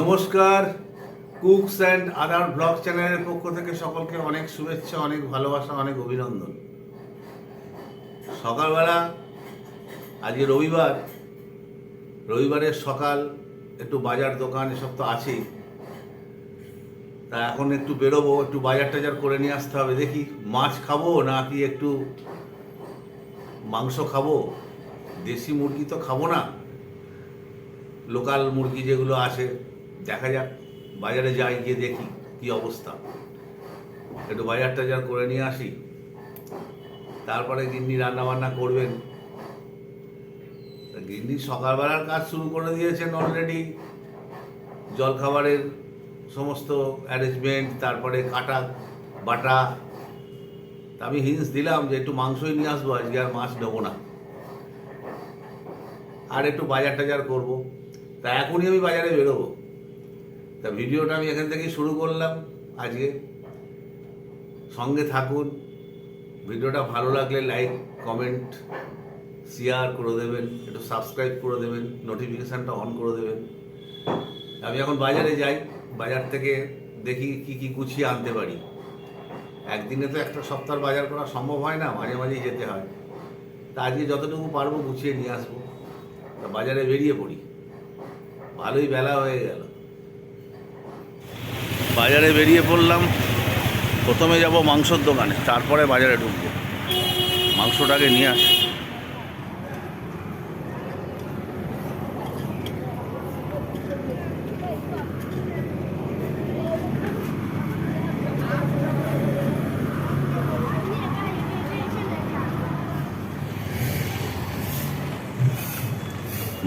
নমস্কার, cooks and other blog চ্যানেলের পক্ষ থেকে সকলকে অনেক শুভেচ্ছা, অনেক ভালোবাসা, অনেক অভিনন্দন। সকালবেলা, আজকে রবিবার, রবিবারের সকাল, একটু বাজার দোকান, এসব তো আছেই। তা এখন একটু বেরোবো, একটু বাজার টাজার করে নিয়ে আসতে হবে। দেখি মাছ খাব নাকি একটু মাংস খাব? দেশি মুরগি তো খাব না। লোকাল মুরগি যেগুলো আসে দেখা যাক, বাজারে যাই, গিয়ে দেখি কি অবস্থা। একটু বাজার টাজার করে নিয়ে আসি। তারপরে গিন্নি রান্না বান্না করবেন গিন্নি সকালবেলার কাজ শুরু করে দিয়েছেন অলরেডি জলখাবারের সমস্ত অ্যারেঞ্জমেন্ট তারপরে কাটা, বাটা। তা আমি হিন্স দিলাম যে একটু মাংসই নিয়ে আসব, আজকে আর মাছ নেব না। আর একটু বাজার টাজার করব। তা এখনই আমি বাজারে বেরোবো। তা ভিডিওটা আমি এখান থেকেই শুরু করলাম আজকে। সঙ্গে থাকুন। ভিডিওটা ভালো লাগলে লাইক কমেন্ট শেয়ার করে দেবেন। একটু সাবস্ক্রাইব করে দেবেন। নোটিফিকেশানটা অন করে দেবেন। আমি এখন বাজারে যাই। বাজার থেকে দেখি কি কি গুছিয়ে আনতে পারি। একদিনে তো একটা সপ্তাহ বাজার করা সম্ভব হয় না, মাঝে মাঝেই যেতে হয়। তা আজকে যতটুকু পারব গুছিয়ে নিয়ে আসব। তা বাজারে বেরিয়ে পড়ি। ভালোই বেলা হয়ে গেল। বাজারে বেরিয়ে পড়লাম। প্রথমে যাব মাংসর দোকানে, তারপরে বাজারে ঢুকবো। মাংসটাকে নিয়ে আসি।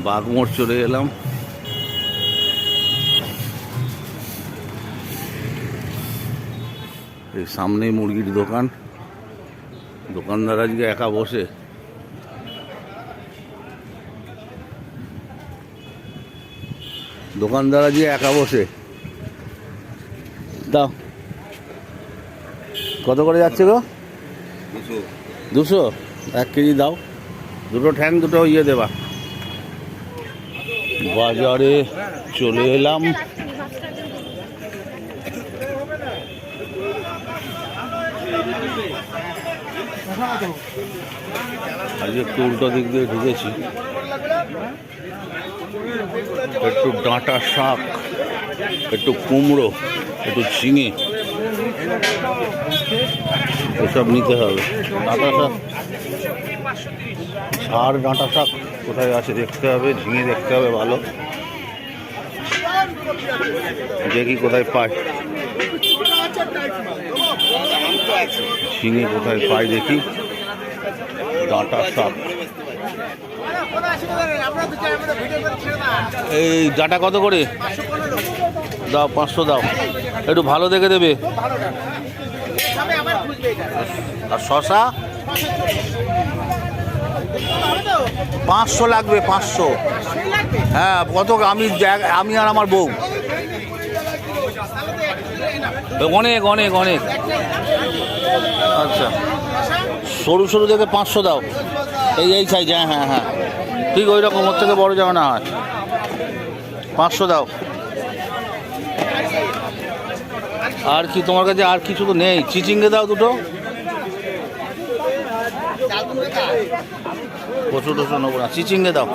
বাগমোড় চলে এলাম। এই সামনেই মুরগির দোকান। দোকানদার আজকে একা বসে। দোকানদার আজকে একা বসে। দাও। কত করে যাচ্ছে গো? দুশো। এক কেজি দাও। দুটো ঠ্যাং দুটো ইয়ে দেবা। বাজারে চলে এলাম। আজকে একটু উল্টো দিক দিয়ে ঢুকেছি। একটু ডাঁটা শাক, একটু কুমড়ো, একটু ঝিঙে, এসব নিতে হবে। ডাঁটা শাক। আর ডাঁটা শাক কোথায় আছে দেখতে হবে, ঝিঙে দেখতে হবে ভালো। দেখি কোথায় পাই ঝিঙে কোথায় পাই দেখি। ডাঁটা শাক এই ডাঁটা কত করে? দাও, পাঁচশো দাও। একটু ভালো দেখে দেবে। আর শশা? পাঁচশো লাগবে, পাঁচশো। হ্যাঁ কত আমি আমি আর আমার বউ। অনেক অনেক অনেক। আচ্ছা। সরু সরু দেখে পাঁচশো দাও। এই এই সাইজ হ্যাঁ হ্যাঁ হ্যাঁ। ঠিক ওই রকম, ওর থেকে বড় যেন না হয়। পাঁচশো দাও। আর কি, তোমার কাছে আর কিছু তো নেই? চিচিঙ্গে দাও দুটো। কচু টচু নেব না, চিচিঙ্গে দাও।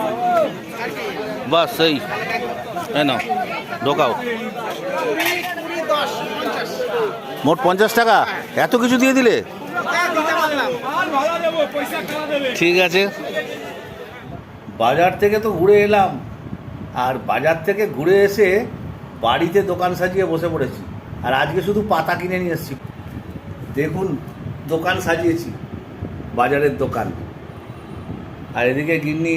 বাস সেই এই নাও, ঢোকাও। মোট পঞ্চাশ টাকা? এত কিছু দিয়ে দিলে? ঠিক আছে। বাজার থেকে তো ঘুরে এলাম। আর বাজার থেকে ঘুরে এসে বাড়িতে দোকান সাজিয়ে বসে পড়েছি। আর আজকে শুধু পাতা কিনে নিয়ে এসেছি। দেখুন, দোকান সাজিয়েছি, বাজারের দোকান। আর এদিকে গিন্নি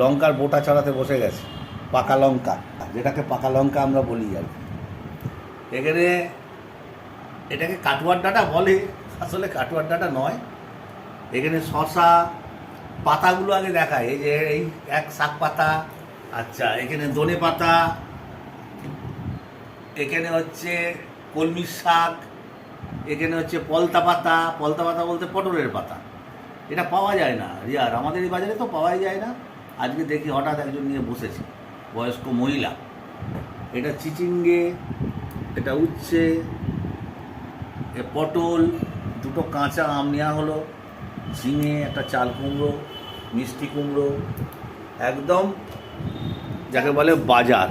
লঙ্কার বোটা চড়াতে বসে গেছে, পাকা লঙ্কা। যেটাকে পাকা লঙ্কা আমরা বলি আর এখানে এটাকে কাটুয়ার ডাটা বলে, আসলে কাটুয়ার ডাটা নয় এখানে শশা পাতাগুলো আগে দেখায় এই যে এই এক শাক পাতা আচ্ছা এখানে ধনে পাতা, এখানে হচ্ছে কলমি শাক, এখানে হচ্ছে পলতা পাতা পলতা পাতা বলতে পটলের পাতা। এটা পাওয়া যায় না। রিয়ার আমাদের এই বাজারে তো পাওয়াই যায় না। আজকে দেখি হঠাৎ একজন নিয়ে বসেছে, বয়স্ক মহিলা। এটা চিচিঙ্গে, এটা উচ্ছে পটল, দুটো কাঁচা আম নেওয়া হলো। ঝিঙে একটা চাল কুমড়ো মিষ্টি কুমড়ো একদম যাকে বলে বাজার।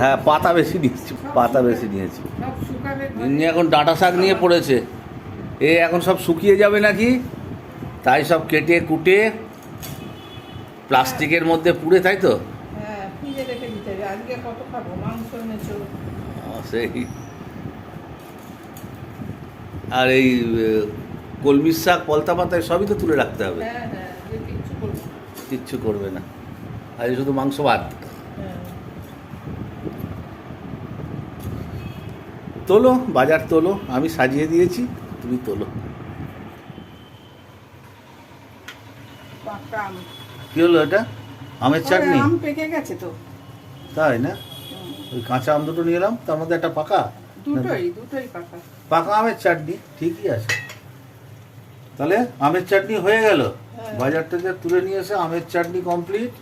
হ্যাঁ পাতা বেশি নিয়েছি পাতা বেশি নিয়েছি। ইনি এখন ডাঁটা শাক নিয়ে পড়েছে। এ এখন সব শুকিয়ে যাবে নাকি? তাই সব কেটে কুটে প্লাস্টিকের মধ্যে পুড়ে তাই তো? হ্যাঁ সেই। আর এই কলমির শাক পলতা পাতায় সবই তো তুলে রাখতে হবে। হ্যাঁ হ্যাঁ কিচ্ছু করব না। আজ শুধু মাংস ভাত। হ্যাঁ। তোলো বাজার তোলো আমি সাজিয়ে দিয়েছি তুমি তোলো। কি হলো এটা? আমের চাটনি? আম পেকে গেছে তো। তাই না? ওই কাঁচা আম দুটো নিয়ে এলাম তার মধ্যে একটা পাকা? দুটোই দুটোই পাকা। পাকা আমের চাটনি ঠিকই আছে। তাহলে আমের চাটনি হয়ে গেল। হ্যাঁ। বাজার থেকে তুলে নিয়ে এসে আমের চাটনি কমপ্লিট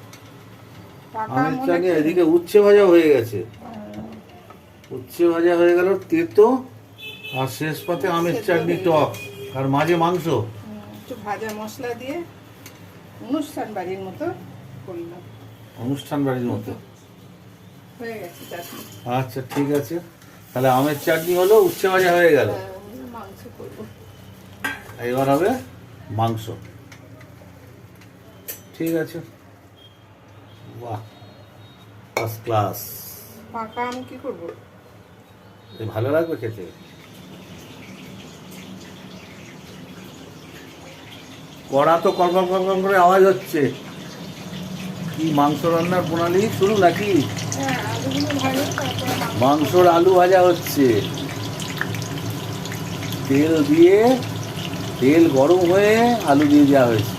আমের চাটনি এদিকে উচ্ছে ভাজা হয়ে গেছে। হ্যাঁ। উচ্ছে ভাজা হয়ে গেল তেতো আর শেষ পাতে আমের চাটনি টক আর মাঝে মাংস। একটু ভাজা মশলা দিয়ে অনুষ্ঠান বাড়ির মতো করলাম অনুষ্ঠান বাড়ির মতো। হয়ে গেছে চাটনি। আচ্ছা ঠিক আছে। তাহলে আমের চাটনি হলো উচ্ছে ভাজা হয়ে গেল। হ্যাঁ, মাংস করব। এবার হবে মাংস। ঠিক আছে। বাহ ফার্স্ট ক্লাস পাকা আম কি করব? ভালো লাগবে খেতে। কড়া তো কলকল কলকল করে আওয়াজ হচ্ছে। কি মাংস রান্নার প্রণালী? শুরু নাকি? হ্যাঁ। মাংসর আলু ভাজা হচ্ছে। তেল দিয়ে তেল গরম হয়ে আলু দিয়ে দেওয়া হয়েছে।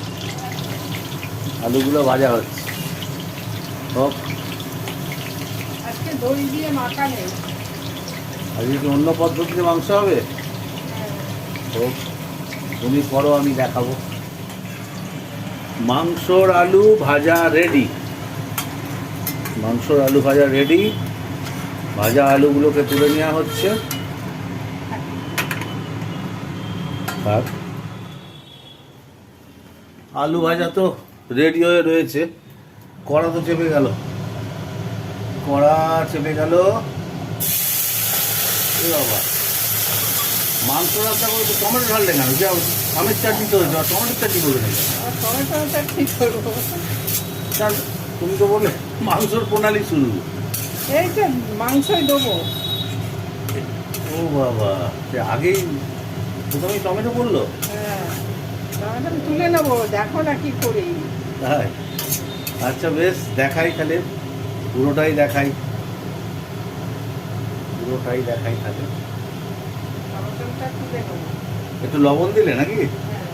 আলুগুলো ভাজা হচ্ছে। আজকে কি অন্য পদ্ধতিতে মাংস হবে? হোক। তুমি করো আমি দেখাবো। মাংসর আলু ভাজা রেডি মাংসর আলু ভাজা রেডি ভাজা আলুগুলোকে তুলে নেওয়া হচ্ছে। আর আলু ভাজা তো রেডি হয়ে রয়েছে। কড়া তো চেপে গেল। কড়া চেপে গেল। বাবা। মাংস রান্না করে তো টমেটো ঢাললে কেন? যাও আমের চাটনি তো যাও টমেটোর চাটনি করবে না টমেটোটা কি করব। তুমি তো বললে মাংসর প্রণালী শুরু। এইটা মাংসই দেবো। ও বাবা আগেই প্রথমে টমেটো বলল? টমেটো তুলে নেব দেখো না কি করি। তাই? আচ্ছা বেশ দেখাই তাহলে। পুরোটাই দেখাই। পুরোটাই দেখাই তাহলে। একটু লবণ দিলে নাকি? হ্যাঁ।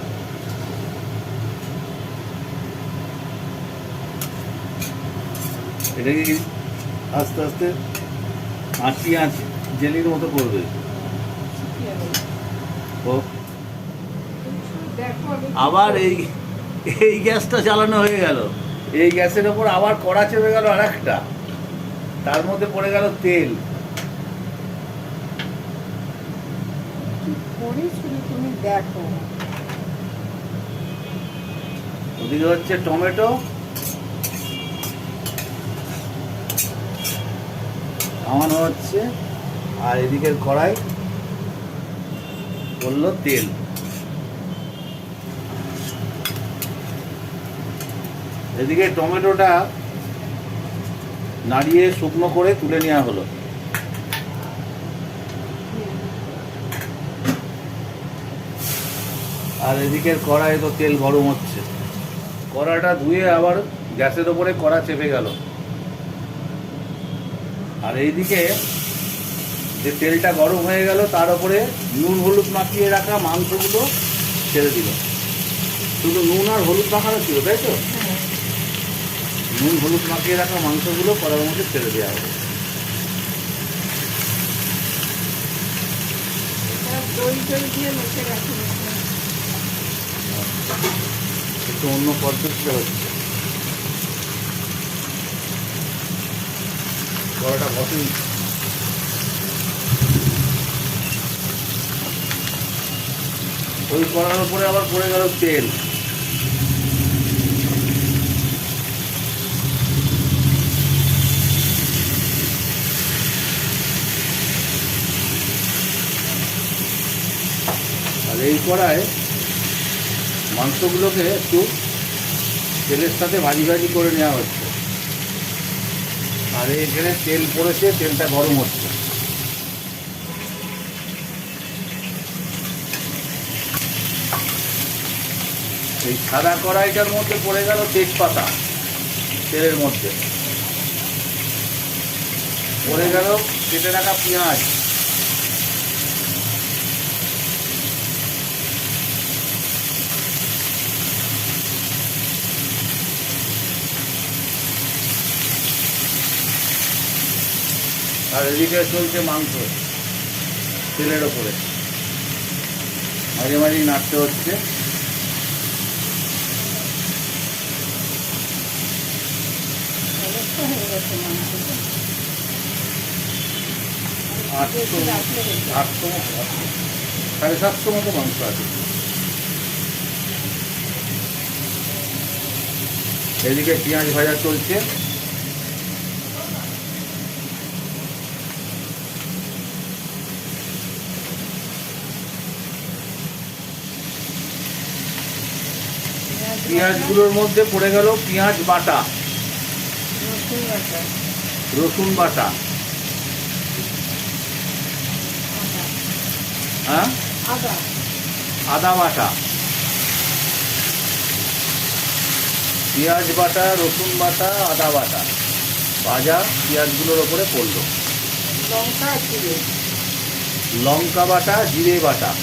এটা কি আস্তে আস্তে আঁচি আঁচি জেলির মতো করবে? ও আমি কি আবার এই এই গ্যাসটা চালানো হয়ে গেল। এই গ্যাসের ওপর আবার কড়া চেপে গেল আর একটা তার মধ্যে পড়ে গেল তেল। তুমি দেখো। ওদিকে হচ্ছে টমেটো। খাওয়ানো হচ্ছে। আর এদিকের কড়াই। বলল তেল। এদিকে টমেটোটা নাড়িয়ে শুকনো করে তুলে নেওয়া হলো। আর এদিকের কড়াই তো তেল গরম হচ্ছে। কড়াটা ধুয়ে আবার গ্যাসের ওপরে কড়া চেপে গেল। আর এইদিকে যে তেলটা গরম হয়ে গেল, তার উপরে নুন হলুদ মাখিয়ে রাখা মাংসগুলো ছেড়ে দিল। শুধু নুন আর হলুদ মাখানো ছিল, তাই তো? নুন হলুদ মাখিয়ে রাখা মাংসগুলো কড়ার মধ্যে ফেলে দেওয়া হবে। একটু অন্য পদ্ধতিতে হচ্ছে। কড়াটা বসেই। ওই কড়ার উপরে আবার পড়ে গেল তেল। আর এই কড়ায় মাংসগুলোকে একটু তেলের সাথে ভাজি ভাজি করে নেওয়া হচ্ছে। আর এখানে তেল পড়েছে, তেলটা গরম হচ্ছে। এই সাদা কড়াইটার মধ্যে পড়ে গেল তেজপাতা, তেলের মধ্যে। পড়ে গেল কেটে রাখা পেঁয়াজ। আর এদিকে চলছে মাংস তেলের ওপরে। মাঝে মাঝে নাড়তে হচ্ছে। আটশো। আটশো সাড়ে সাতশো মতো মাংস আছে। এদিকে পেঁয়াজ ভাজা চলছে। পেঁয়াজগুলোর মধ্যে পড়ে গেল পেঁয়াজ বাটা। রসুন বাটা। আদা হ্যাঁ? আদা। বাটা। পেঁয়াজ বাটা রসুন বাটা আদা বাটা। ভাজা পেঁয়াজগুলোর ওপরে পড়ল। লঙ্কা লঙ্কা বাটা জিরে বাটা।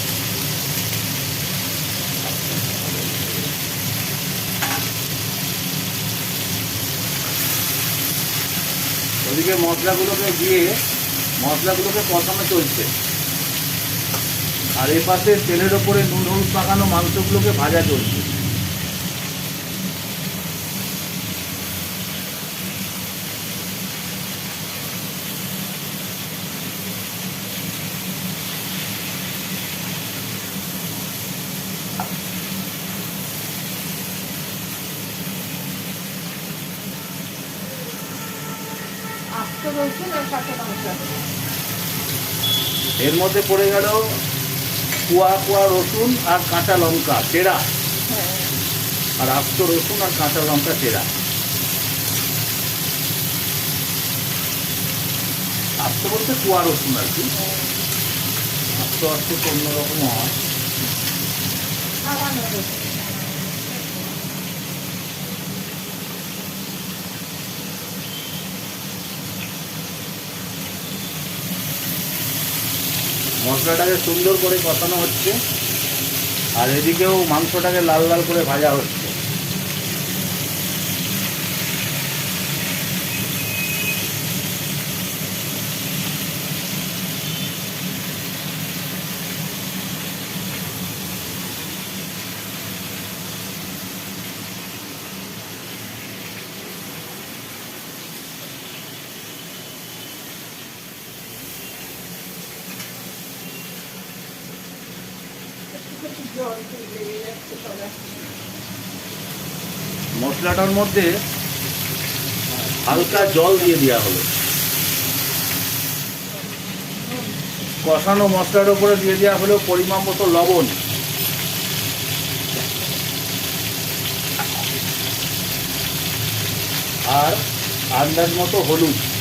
ওদিকে মশলাগুলোকে দিয়ে মশলাগুলোকে কষানো চলছে। আর এ পাশে তেলের ওপরে নুন, হলুদ পাকানো মাংসগুলোকে ভাজা চলছে। আস্ত রসুন আর কাঁচা লঙ্কা এর মধ্যে পড়ে গেল কুয়া কুয়া রসুন আর কাঁচা লঙ্কা চেরা। আর আস্ত রসুন আর কাঁচা লঙ্কা চেরা। আস্ত বলতে কুয়া রসুন আর কি। আস্ত আস্ত অন্যরকম হয়। মশলাটাকে সুন্দর করে কষানো হচ্ছে। আর এদিকেও মাংসটাকে লাল লাল করে ভাজা হচ্ছে। মশলাটার মধ্যে হালকা জল দিয়ে দেওয়া হলো। কষানো মশলার উপরে দিয়ে দেওয়া হলো পরিমাণ মতো লবণ। আর আন্দাজ মতো হলুদ।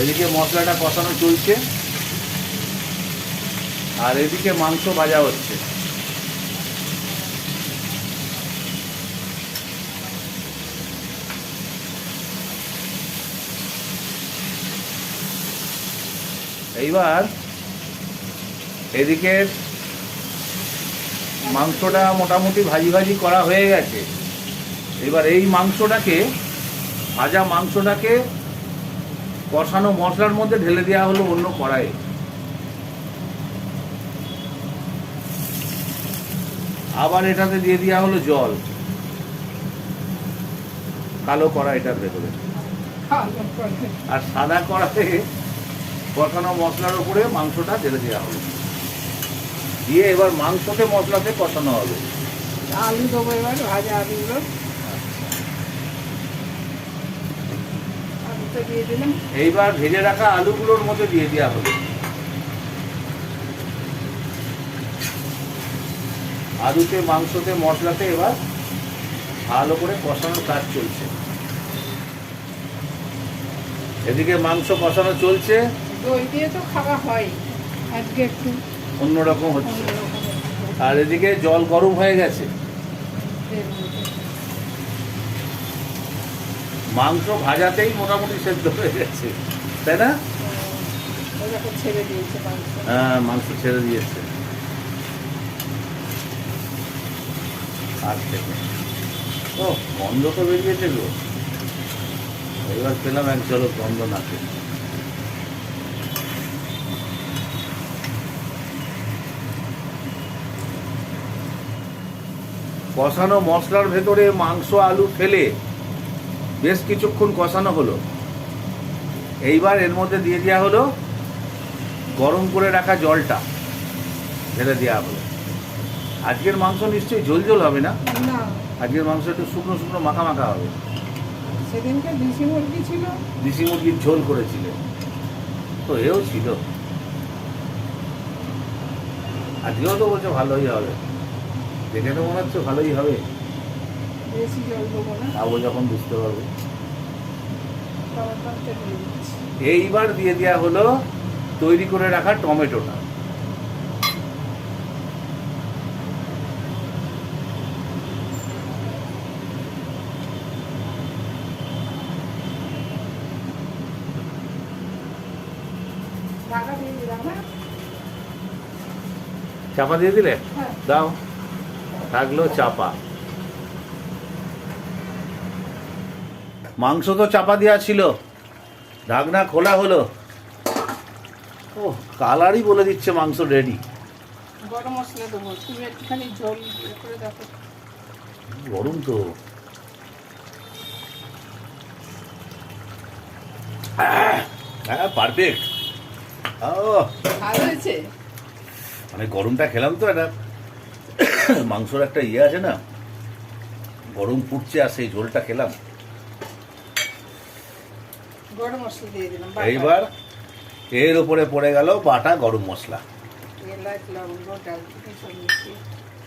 এদিকে মশলাটা কষানো চলছে। আর এদিকে মাংস ভাজা হচ্ছে। এইবার এদিকে মাংসটা মোটামুটি ভাজি ভাজি করা হয়ে গেছে। এবার এই মাংসটাকে, ভাজা মাংসটাকে কষানো মশলার মধ্যে ঢেলে দেওয়া হলো অন্য কড়াইয়ে। আবার এটাতে দিয়ে দেওয়া হলো জল। কালো কড়া এটার ভেতরে আর সাদা কড়াতে কষানো মশলার উপরে মাংসটা ঢেলে দেওয়া হলো। দিয়ে এবার মাংসকে মশলাতে কষানো হবে। আলু দেবো এবার ভাজা আলুগুলো। আলুটা দিয়ে দিলাম। এইবার ভেজে রাখা আলুগুলোর মধ্যে দিয়ে দেওয়া হলো আলুতে মাংসতে মশলাতে এবার ভালো করে কষানোর কাজ চলছে। এদিকে মাংস কষানো চলছে। দই দিয়ে তো খাওয়া হয় আজকে একটু অন্যরকম হচ্ছে। আর এদিকে জল গরম হয়ে গেছে এর মধ্যে। মাংস ভাজাতেই মোটামুটি সেদ্ধ হয়ে গেছে। তাই না? হ্যাঁ মাংস ছেড়ে দিয়েছে। ও, গন্ধ তো বেরিয়েছে গো। এবার পেলাম এক চলো গন্ধ নাকে কষানো মশলার ভেতরে মাংস, আলু ফেলে বেশ কিছুক্ষণ কষানো হলো। এইবার এর মধ্যে দিয়ে দেওয়া হলো গরম করে রাখা জলটা। ঢেলে দেওয়া হলো। আজকের মাংস নিশ্চয়ই ঝোল ঝোল হবে না? আজকের মাংস একটু শুকনো শুকনো মাখা মাখা হবে। সেদিনকে দেশি মুরগি ছিল। দেশি মুরগির ঝোল করেছিলেন তো এও ছিল। আজকেও তো বলছে ভালোই হবে। দেখে তো মনে হচ্ছে ভালোই হবে। খাব যখন বুঝতে পারব। এইবার দিয়ে দেওয়া হলো তৈরি করে রাখা টমেটোটা। হ্যাঁ? চাপা দিয়ে দিলে? হ্যাঁ। দাও। থাকল চাপা। মাংস তো চাপা দেওয়া ছিল। ঢাকনা খোলা হলো। ও কালারই বলে দিচ্ছে মাংস রেডি। গরম মশলা দেবো তুমি একটুখানি জল ইয়ে করে দেখো। গরম তো। হ্যাঁ পারফেক্ট ও ভালো হয়েছে? মানে গরমটা খেলাম তো একটা। মাংসর একটা ইয়ে আছে না? গরম ফুটছে আর সেই ঝোলটা খেলাম। গরম মশলা দিয়ে দিলাম এইবার এর উপরে পড়ে গেল বাটা গরম মশলা। এলাচ লবঙ্গ ডালচিনি সব মিশিয়ে।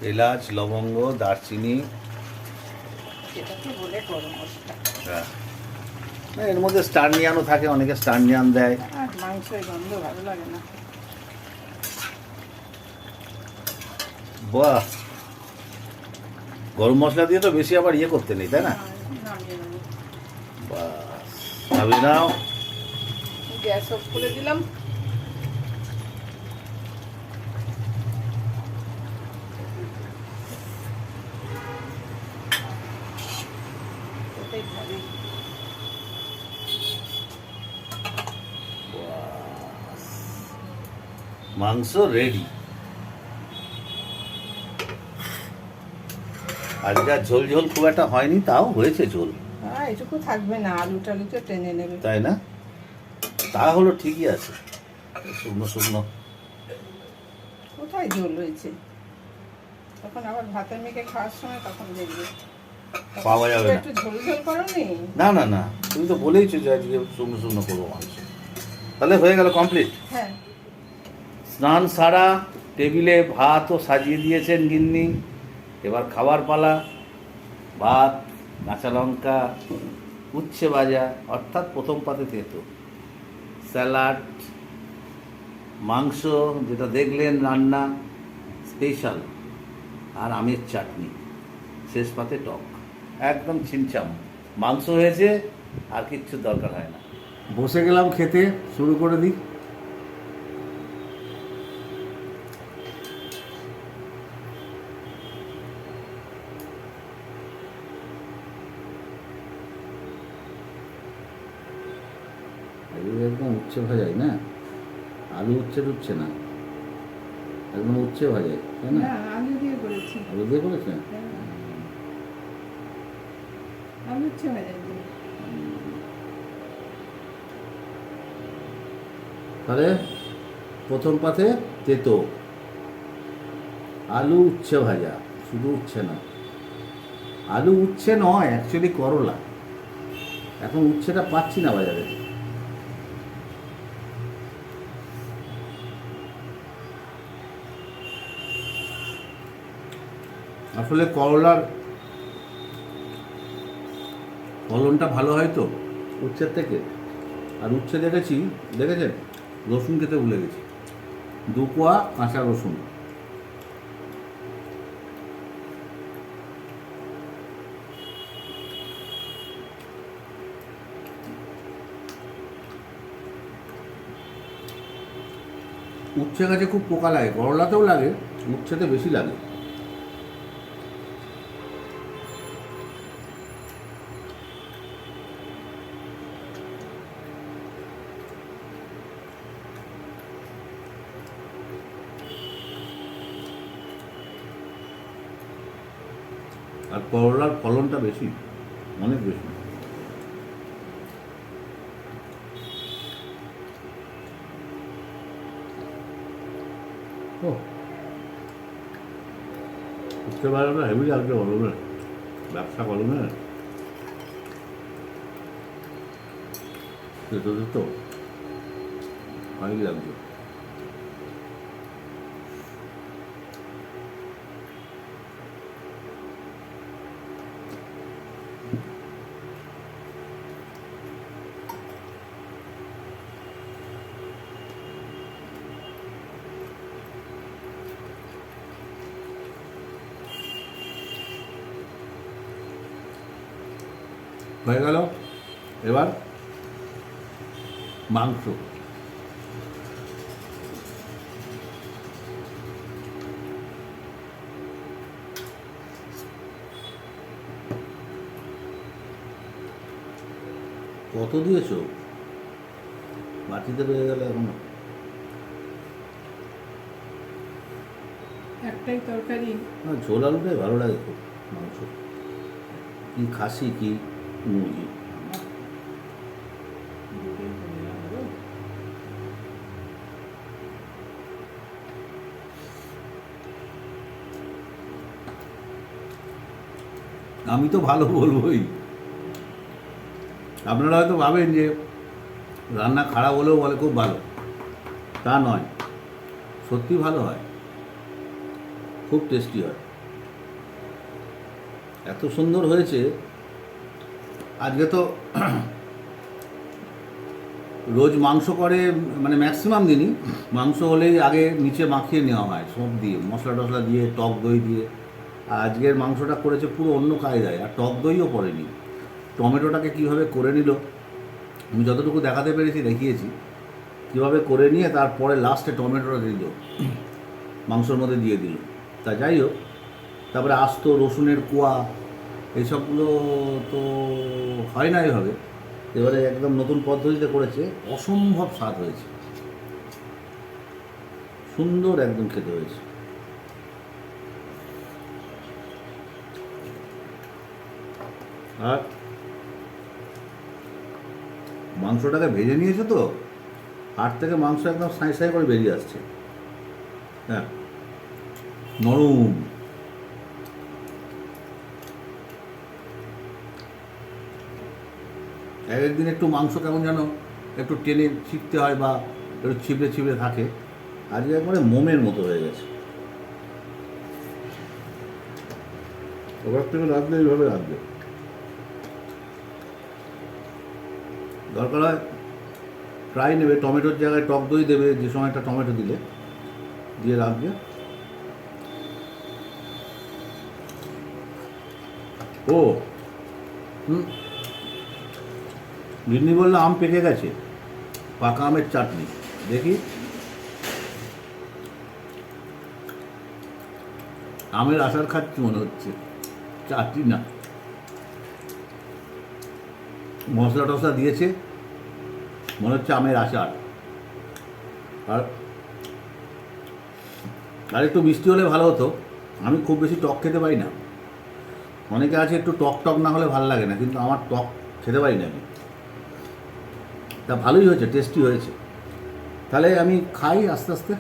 এলাচ লবঙ্গ দারচিনি। সেটাকে বলে গরম মশলা। হ্যাঁ। এর মধ্যে স্টারনিয়ানও থাকে অনেকে স্টারনিয়ান দেয়। মাংসের গন্ধ ভালো লাগে না। বাহ! গরম মশলা দিয়ে তো বেশি আবার ইয়ে করতে নেই তাই না? নামিয়ে নামিয়ে নাও গ্যাস অফ করে দিলাম। মাংস রেডি আজকে ঝোল ঝোল খুব একটা হয়নি তাও হয়েছে ঝোল। এটুকু থাকবে না আলু টালু তো টেনে নেবে। তাই না? তা হলো ঠিকই আছে। শুকনো শুকনো। কোথায় জল রয়েছে তখন আবার ভাতে মেখে খাওয়ার সময় তখন দেখবে। পাওয়া যাবে না। একটু ঝোল ঝোল করো না না না। তুমি তো বলেইছো যে আজকে শুকনো শুকনো করব মাংস। তাহলে হয়ে গেল কমপ্লিট? হ্যাঁ। স্নান সারা টেবিলে ভাতও সাজিয়ে দিয়েছেন গিন্নি। এবার খাবার পালা ভাত কাঁচা লঙ্কা, উচ্ছে ভাজা, অর্থাৎ প্রথম পাতে তেতো। স্যালাড, মাংস, যেটা দেখলেন রান্না, স্পেশাল। আর আমের চাটনি, শেষ পাতে টক। একদম ছিমছাম। মাংস হয়েছে, আর কিচ্ছু দরকার হয় না। বসে গেলাম খেতে, শুরু করে দিই এগুলো একদম উচ্ছে ভাজাই না? আলু উচ্ছে উচ্ছে না। একদম উচ্ছে ভাজাই তাই না? আলু দিয়ে করেছি। আলু দিয়ে করেছেন? হ্যাঁ। আলু উচ্ছে ভাজা দিয়ে। তাহলে প্রথম পাতে তেতো। আলু উচ্ছে ভাজা শুধু উচ্ছে না। আলু উচ্ছে নয় অ্যাকচুয়ালি করলা। এখন উচ্ছেটা পাচ্ছি না বাজারে। আসলে করলার ফলনটা ভালো হয় তো উচ্ছের থেকে। আর উচ্ছে দেখেছি, দেখেছেন? রসুন খেতে ভুলে গেছি। দু কোয়া কাঁচা রসুন। উচ্ছে গাছে খুব পোকা লাগে, করলাতেও লাগে উচ্ছেতে বেশি লাগে আর করলার ফলনটা বেশি, অনেক বেশি। ও। উঠতে পারে না হেভি লাগছে গরমে, ব্যবসা গরমে। যেতে যেত ভালোই লাগছে হয়ে গেল এবার মাংস কত দিয়েছ? বাটিতে রয়ে গেল এখনও। একটাই তরকারি। না ঝোল আলুটাই ভালো লাগে খুব মাংস। কি খাসি কি মুরগি। আমি তো ভালো বলবোই। আপনারা হয়তো ভাবেন যে রান্না খারাপ হলেও বলে খুব ভালো। তা নয়। সত্যি ভালো হয়। খুব টেস্টি হয়। এত সুন্দর হয়েছে। আজকে তো রোজ মাংস করে মানে ম্যাক্সিমাম দিনই। মাংস হলেই আগে নিচে মাখিয়ে নেওয়া হয়, সব দিয়ে, মশলা টশলা দিয়ে, টক দই দিয়ে। আর আজকের মাংসটা করেছে পুরো অন্য কায়দায়, আর টক দইও পড়েনি টমেটোটাকে কীভাবে করে নিল, আমি যতটুকু দেখাতে পেরেছি, দেখিয়েছি। কীভাবে করে নিয়ে তারপরে লাস্টে টমেটোটা দিল, মাংসর মধ্যে দিয়ে দিল। তা যাই হোক, তারপরে আস্ত রসুনের কোয়া এইসবগুলো তো হয় না এভাবে। এবারে একদম নতুন পদ্ধতিতে করেছে, অসম্ভব স্বাদ হয়েছে। সুন্দর একদম খেতে হয়েছে। আর মাংসটাকে ভেজে নিয়েছে তো? হাট থেকে মাংস একদম সাঁই সাঁই করে বেরিয়ে আসছে। হ্যাঁ। নরম। এক একদিন একটু মাংস কেমন যেন একটু টেনে ছিপতে হয় বা একটু ছিপড়ে ছিপড়ে থাকে, আজকে একবারে মোমের মতো হয়ে গেছে। ওবার থেকে রাখলে এইভাবে রাখবে দরকার হয় ফ্রাই নেবে, টমেটোর জায়গায় টক দই দেবে, যে সময়টা টমেটো দিলে, দিয়ে রাখবে ও, হুম। গিন্নি বলল, আম পেকে গেছে, পাকা আমের চাটনি, দেখি। আমের আচার খাচ্ছি মনে হচ্ছে, চাটনি না। মশলা টশলা দিয়েছে মনে হচ্ছে আমের আচার। আর আর একটু মিষ্টি হলে ভালো হতো। আমি খুব বেশি টক খেতে পারি না। অনেকে আছে একটু টক টক না হলে ভালো লাগে না, কিন্তু আমার টক খেতে পারি না আমি। তা ভালোই হয়েছে টেস্টি হয়েছে। তাহলে আমি খাই আস্তে আস্তে।